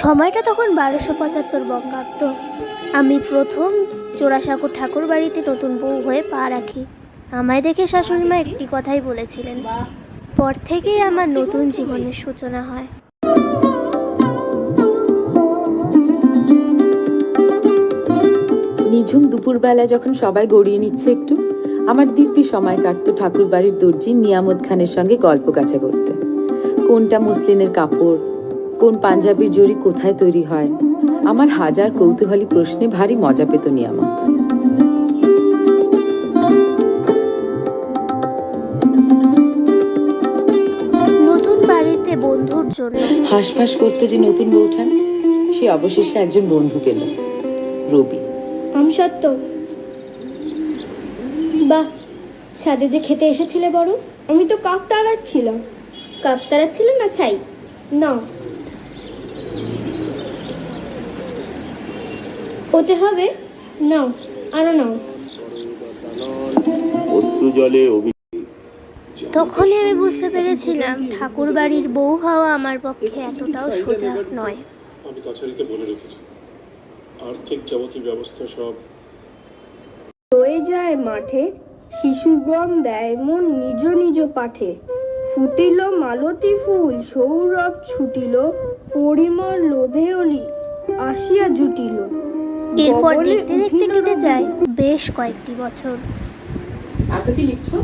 সময়টা তখন বারোশো পঁচাত্তর বঙ্গাব্দ। আমি প্রথম জোড়াসাঁকো ঠাকুর বাড়িতে নতুন বউ হয়ে পা রাখি। আমায় দেখে শাশুড়ি মা একটি কথাই বলেছিলেন, পর থেকেই আমার নতুন জীবনের সূচনা হয়। নিঝুম দুপুরবেলা যখন সবাই গড়িয়ে নিচ্ছে একটু, আমার দিব্যি সময় কাটতো ঠাকুর বাড়ির দর্জি নিয়ামত খানের সঙ্গে গল্প কাছা করতে। কোনটা মুসলিনের কাপড় কোন পাঞ্জাবির জরি কোথায় তৈরি হয়? আমার হাজার কৌতূহলী প্রশ্নে ভারী মজা পেত নিয়ামত। নতুন বাড়িতে বন্ধুর জন্য হাঁসফাঁস করতে যে নতুন বউঠান সে অবশেষে একজন বন্ধু পেল রবি। আমি সত্য। বাহ ছাদে যে খেতে এসেছিলে বড় আমি তো কাক তাড়াচ্ছিলাম কাক তাড়াচ্ছিলে না ছাই? না। ওতে হবে? নাও আরও নাও। অশ্রু জলে তখনই আমি বুঝতে পেরেছিলাম ঠাকুর বাড়ির বউ হওয়া আমার পক্ষে এতটাও সোজা নয়। আমি কাছারিতে বলে রেখেছি। আর্থিক যাবতীয় ব্যবস্থা সব। রয়ে যায় মাঠে শিশুগণ দেয় মন নিজ নিজ পাঠে। ফুটিল মালতী ফুল সৌরভ ছুটিল পরিমল লোভে অলি আসিয়া জুটিল। এরপর দেখতে দেখতে কেটে যায় বেশ কয়েকটি বছর। এত কি লিখছো?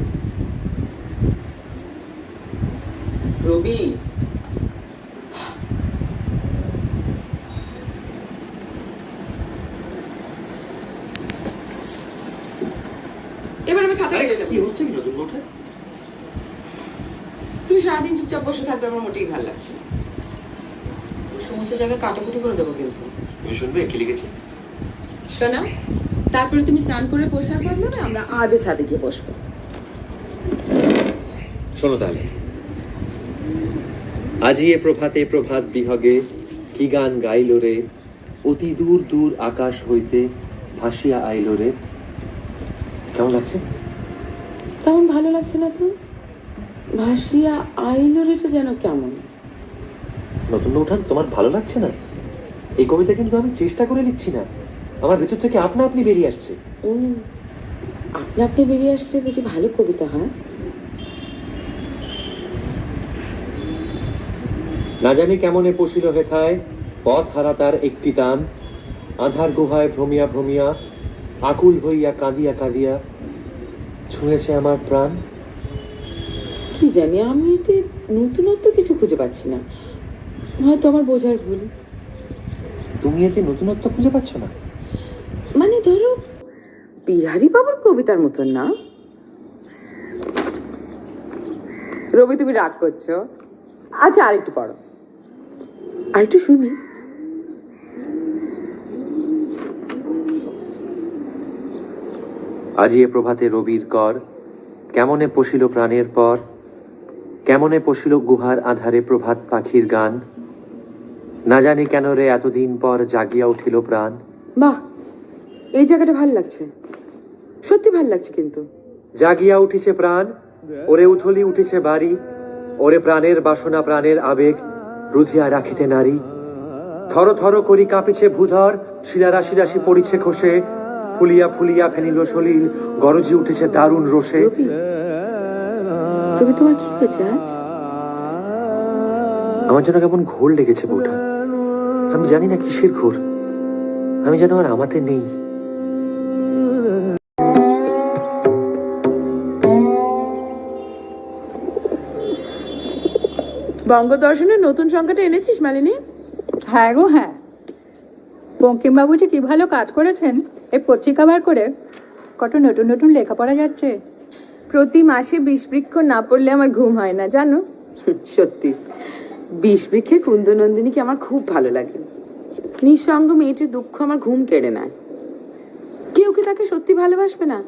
রবি। এবার আমি খাতা রেখে কি হচ্ছে কি নতুন বউটা? তুমি সারাদিন চুপচাপ বসে থাকবে আমার মোটেই ভালো লাগছে সমস্ত জায়গায় কাটাকুটি করে দেবো কিন্তু। তুমি শুনবে কি লিখেছি? শোনা তারপরে তুমি স্নান করে পোশাক বদলাবে আমরা আজও ছাদে গিয়ে বসবো। শোনো তাহলে। আজি এ প্রভাতে প্রভাত বিহগে কি গান গাইল রে অতি দূর দূর আকাশ হইতে ভাসিয়া আইল রে। কেমন লাগছে? তেমন ভালো লাগছে না তো। ভাসিয়া আইল আইলোরেটা যেন কেমন। নতুন উঠান তোমার ভালো লাগছে না? এই কবিতা কিন্তু আমি চেষ্টা করে লিখছি না। আমার ভেতর থেকে আপনা আপনি বেরিয়ে আসছে। ও আপনি আপনি বেরিয়ে আসলে বুঝি ভালো কবিতা হয়? না জানি কেমনে পশিল হেথায় পথ হারা তার একটি টান। আধার গুহায় ভ্রমিয়া ভ্রমিয়া আকুল হইয়া কাঁদিয়া কাঁদিয়া ছুঁয়েছে আমার প্রাণ। কি জানি আমি এতে নতুনত্ব কিছু খুঁজে পাচ্ছি না। হয়তো আমার বোঝার ভুল। তুমি এতে নতুনত্ব খুঁজে পাচ্ছ না? বাবুর কবিতার মতন না? রবি তুমি রাগ করছ। আচ্ছা আরেকটু পড়ো। আরেকটু শুনি। আজি এ প্রভাতে রবির কর কেমনে পশিল প্রাণের পর কেমনে পশিল গুহার আধারে প্রভাত পাখির গান। না জানি কেন রে এতদিন পর জাগিয়া উঠিল প্রাণ। বাহ এই জায়গাটা ভালো লাগছে। সত্যি ভালো লাগছে কিন্তু। জাগিয়া উঠিছে প্রাণ ওরে উথলি উঠিছে বাড়ি ওরে প্রাণের বাসনা প্রাণের আবেগ রুধিয়া রাখিতে নারী। থর থর করি কাঁপিছে ভূধর শিলা রাশি রাশি পড়িছে খসে ফুলিয়া ফুলিয়া ফেনিল সলিল গরজি উঠেছে দারুণ রোষে। রবি তোমার কি হয়েছে আজ? আমার যেন কেমন ঘোর লেগেছে বউটা আমি জানি না কিসের ঘোর। আমি যেন আর আমাতে নেই। বঙ্গদর্শনের নতুন সংখ্যাটা এনেছিস মালিনী? হ্যাঁ গো হ্যাঁ। বঙ্কিমবাবু যে কি ভালো কাজ করেছেন? এই পত্রিকা বার করে কত নতুন নতুন লেখাপড়া যাচ্ছে। প্রতি মাসে বিষ বৃক্ষ না পড়লে আমার ঘুম হয় না জানো? সত্যি। বিষ বৃক্ষের কুন্দনন্দিনীকে আমার খুব ভালো লাগে। নিঃসঙ্গ মেয়েটির দুঃখ আমার ঘুম কেড়ে নেয়। কেউ কি তাকে সত্যি ভালোবাসবে না?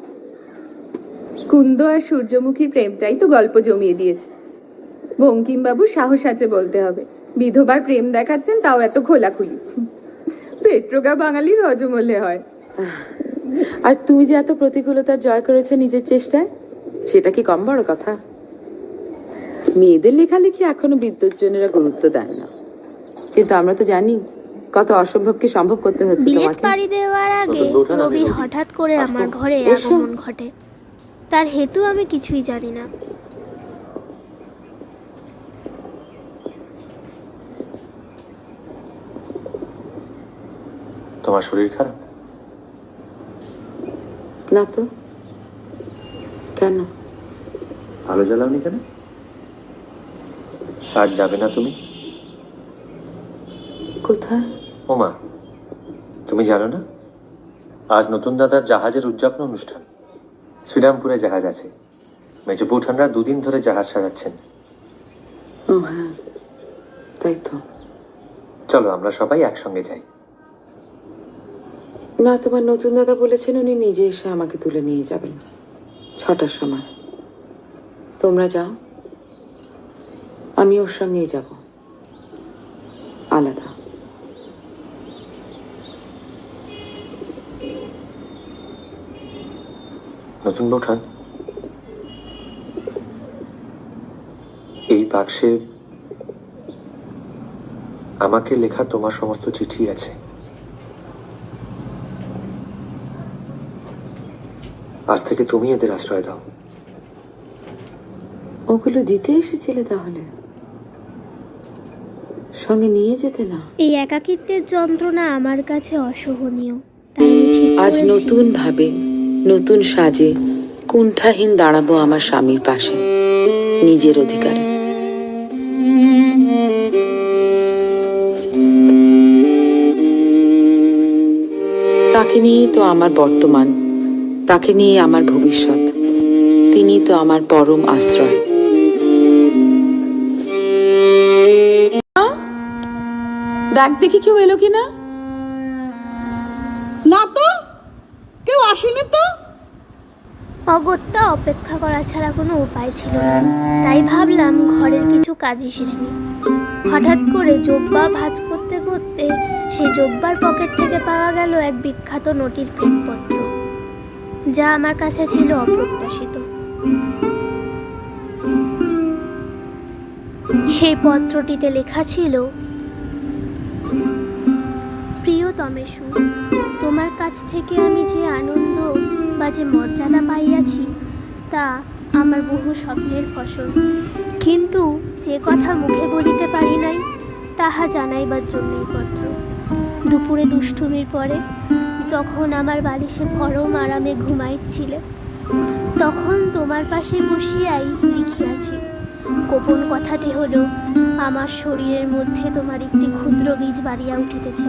কুন্দ আর সূর্যমুখীর প্রেমটাই তো গল্প জমিয়ে দিয়েছে। বঙ্কিমবাবু সাহস আছে বলতে হবে। বিধবার প্রেম দেখাচ্ছেন তাও এত খোলাখুলি। পেট্রোগা বাঙালির হজমলে হয়। আর তুমি যে এত প্রতিকূলতার জয় করেছ নিজের চেষ্টায় সেটা কি কম বড় কথা? মেয়েদের লেখালেখি এখনও বিদ্যুৎজনেরা গুরুত্ব দেয় না। কিন্তু আমরা তো জানি কত অসম্ভবকে সম্ভব করতে হচ্ছে বিলেত তোমাকে পাড়ি দেওয়ার আগে রবি। হঠাৎ করে আমার ঘরে আগমন ঘটে। তার হেতু আমি কিছুই জানি না। তোমার শরীর খারাপ? না তো। কেন? আলো জ্বালাওনি কেন? আজ যাবে না তুমি? কোথায়? ওমা তুমি জানো না? আজ নতুন দাদার জাহাজের উদযাপন অনুষ্ঠান। শ্রীরামপুরে জাহাজ আছে। মেজো বৌঠানরা দুদিন ধরে জাহাজ সাজাচ্ছেন। ও হ্যাঁ তাই তো। চলো আমরা সবাই একসঙ্গে যাই। না, তোমার নতুন দাদা বলেছেন উনি নিজে এসে আমাকে তুলে নিয়ে যাবেন। ছটার সময়। তোমরা যাও। আমি ওর সঙ্গেই যাব। আলাদা। নতুন বৌঠান এই বাক্সে আমাকে লেখা তোমার সমস্ত চিঠি আছে। আজ থেকে তুমি এদের আশ্রয় দাও। ওগুলো দিতে এসেছিলে তাহলে? সঙ্গে নিয়ে যেতে না? এই একাকিত্বের যন্ত্রণা আমার কাছে অসহনীয় তাই আজ নতুন ভাবে নতুন সাজে কুণ্ঠাহীন দাঁড়াবো আমার স্বামীর পাশে নিজের অধিকারে। তাকে নিয়েই তো আমার বর্তমান তাকে নিয়ে আমার ভবিষ্যৎ। তিনি তো আমার পরম আশ্রয়। দেখ দেখি কেউ এলো কিনা? না তো কেউ আসেনি তো? অগত্যা অপেক্ষা করা ছাড়া কোনো উপায় ছিল না। তাই ভাবলাম ঘরের কিছু কাজই সেরে নিই। হঠাৎ করে জব্বা ভাজ করতে করতে সেই জব্বার পকেট থেকে পাওয়া গেল এক বিখ্যাত নোটির প্রেমপত্র যা আমার কাছে ছিল অপ্রত্যাশিত। সেই পত্রটিতে লেখা ছিল প্রিয় তমেশু তোমার কাছ থেকে আমি যে আনন্দ বা যে মর্যাদা পাইয়াছি, তা আমার বহু স্বপ্নের ফসল। কিন্তু যে কথা মুখে বলিতে পারি নাই, তাহা জানাইবার জন্যই পত্র। দুপুরে দুষ্টুমির পরে যখন আমার বালিশে পরম আরামে ঘুমাইছিলে, তখন তোমার পাশে বসিয়াই লিখিয়াছি। গোপন কথাটি হলো, আমার শরীরের মধ্যে তোমার একটি ক্ষুদ্র বীজ বাড়িয়া উঠিতেছে।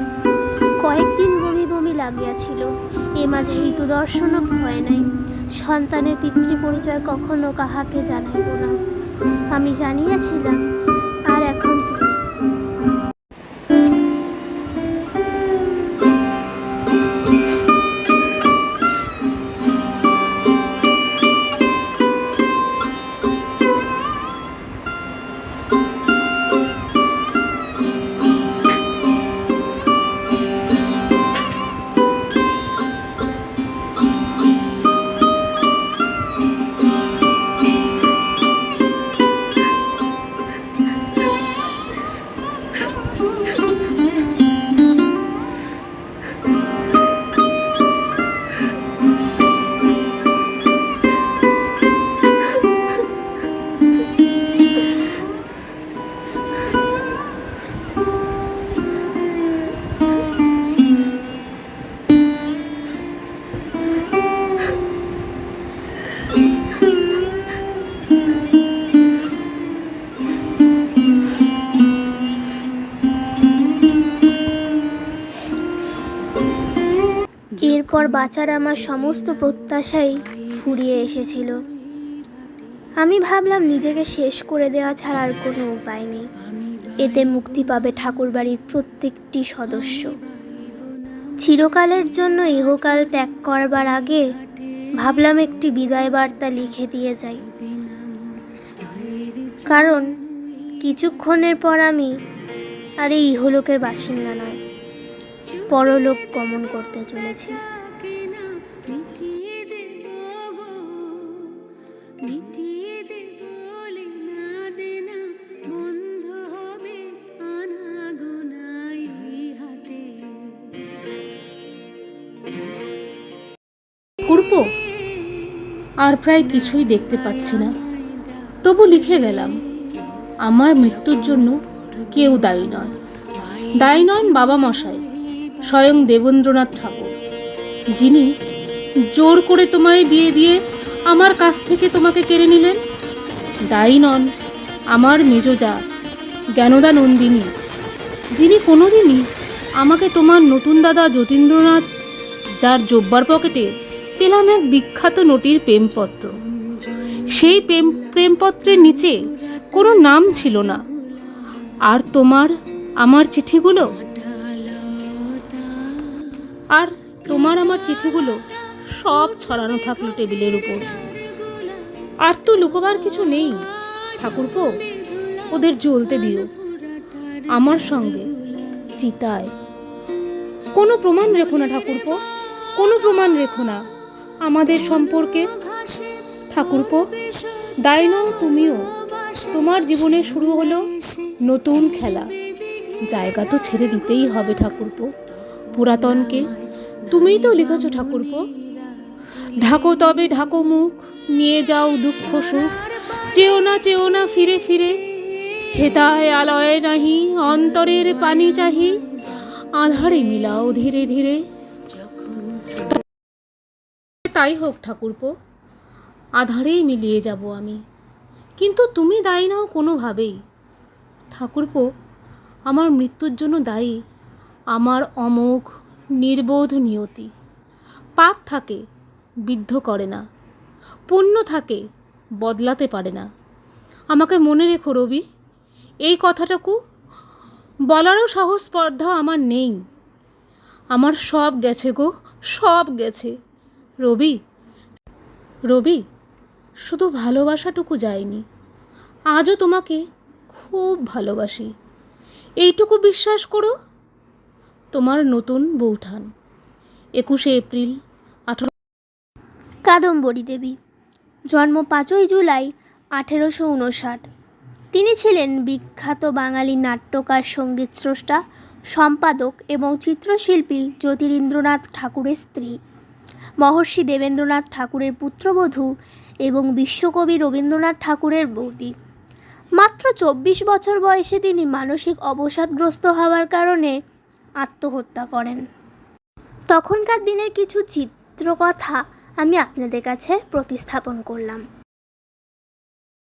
কয়েকদিন বমি বমি লাগিয়াছিল, এ মাঝে ঋতু দর্শনও ভয় নাই। সন্তানের পিতৃ পরিচয় কখনো কাহাকে জানাইব না। আমি জানিয়াছিলাম এরপর বাঁচার আমার সমস্ত প্রত্যাশাই ফুরিয়ে এসেছিল। আমি ভাবলাম নিজেকে শেষ করে দেওয়া ছাড়া আর কোনো উপায় নেই। এতে মুক্তি পাবে ঠাকুরবাড়ির প্রত্যেকটি সদস্য। চিরকালের জন্য ইহকাল ত্যাগ করবার আগে ভাবলাম একটি বিদায় বার্তা লিখে দিয়ে যাই। কারণ কিছুক্ষণের পর আমি আর এই ইহলোকের বাসিন্দা নয়, পরলোক গমন করতে চলেছি। আর প্রায় কিছুই দেখতে পাচ্ছি না। তবু লিখে গেলাম, আমার মৃত্যুর জন্য কেউ দায়ী নয়। দায়ী নন বাবা মশাই স্বয়ং দেবেন্দ্রনাথ ঠাকুর, যিনি জোর করে তোমায় বিয়ে দিয়ে আমার কাছ থেকে তোমাকে কেড়ে নিলেন। দায়ী নন আমার মেজজা জ্ঞানদা নন্দিনী যিনি কোনোদিনই আমাকে তোমার নতুন দাদা যতীন্দ্রনাথ, যার জব্বার পকেটে পেলাম এক বিখ্যাত নটির প্রেমপত্র। সেই প্রেম, প্রেমপত্রের নিচে কোনো নাম ছিল না। আর তোমার, আমার চিঠিগুলো? আর তোমার, আমার চিঠিগুলো সব ছড়ানো থাকল টেবিলের উপর। আর তো লুকোবার কিছু নেই, ঠাকুরপো। ওদের জ্বলতে দিও। আমার সঙ্গে চিতায়। কোনো প্রমাণ রেখো না, ঠাকুরপো। কোনো প্রমাণ রেখো না। আমাদের সম্পর্কে। ঠাকুরপো, দায় নও তুমিও। তোমার জীবনে শুরু হলো নতুন খেলা। জায়গা তো ছেড়ে দিতেই হবে ঠাকুরপো। পুরাতনকে। তুমিই তো লিখেছ ঠাকুরপো। ঢাকো তবে ঢাকো মুখ, নিয়ে যাও দুঃখ সুখ। চেও না চেও না, ফিরে ফিরে। হেতায় আলয় নাহি, অন্তরের পানি চাহি। আধারে মিলাও ধীরে ধীরে। তাই হোক ঠাকুরপো, আধারেই মিলিয়ে যাব আমি। কিন্তু তুমি দায়ী নাও কোনোভাবেই। ঠাকুরপো, আমার মৃত্যুর জন্য দায়ী, আমার অমোঘ, নির্বোধ নিয়তি। পাপ থাকে, বিদ্ধ করে না। পুণ্য থাকে, বদলাতে পারে না। আমাকে মনে রেখো রবি, এই কথাটুকু বলারও সাহস স্পর্ধা আমার নেই। আমার সব গেছে গো, সব গেছে। রবি? রবি, শুধু ভালোবাসাটুকু যায়নি। আজও তোমাকে খুব ভালোবাসি। এইটুকু বিশ্বাস করো, তোমার নতুন বৌঠান। একুশে এপ্রিল, আঠারো কাদম্বরী দেবী, জন্ম পাঁচই জুলাই, আঠেরোশো উনষাট। তিনি ছিলেন বিখ্যাত বাঙালি নাট্যকার, সংগীত স্রষ্টা, সম্পাদক এবং চিত্রশিল্পী জ্যোতিরিন্দ্রনাথ ঠাকুরের স্ত্রী। মহর্ষি দেবেন্দ্রনাথ ঠাকুরের পুত্রবধূ এবং বিশ্বকবি রবীন্দ্রনাথ ঠাকুরের বৌদি। মাত্র চব্বিশ বছর বয়সে তিনি মানসিক অবসাদগ্রস্ত হওয়ার কারণে আত্মহত্যা করেন। তখনকার দিনের কিছু চিত্রকথা আমি আপনাদের কাছে প্রতিস্থাপন করলাম।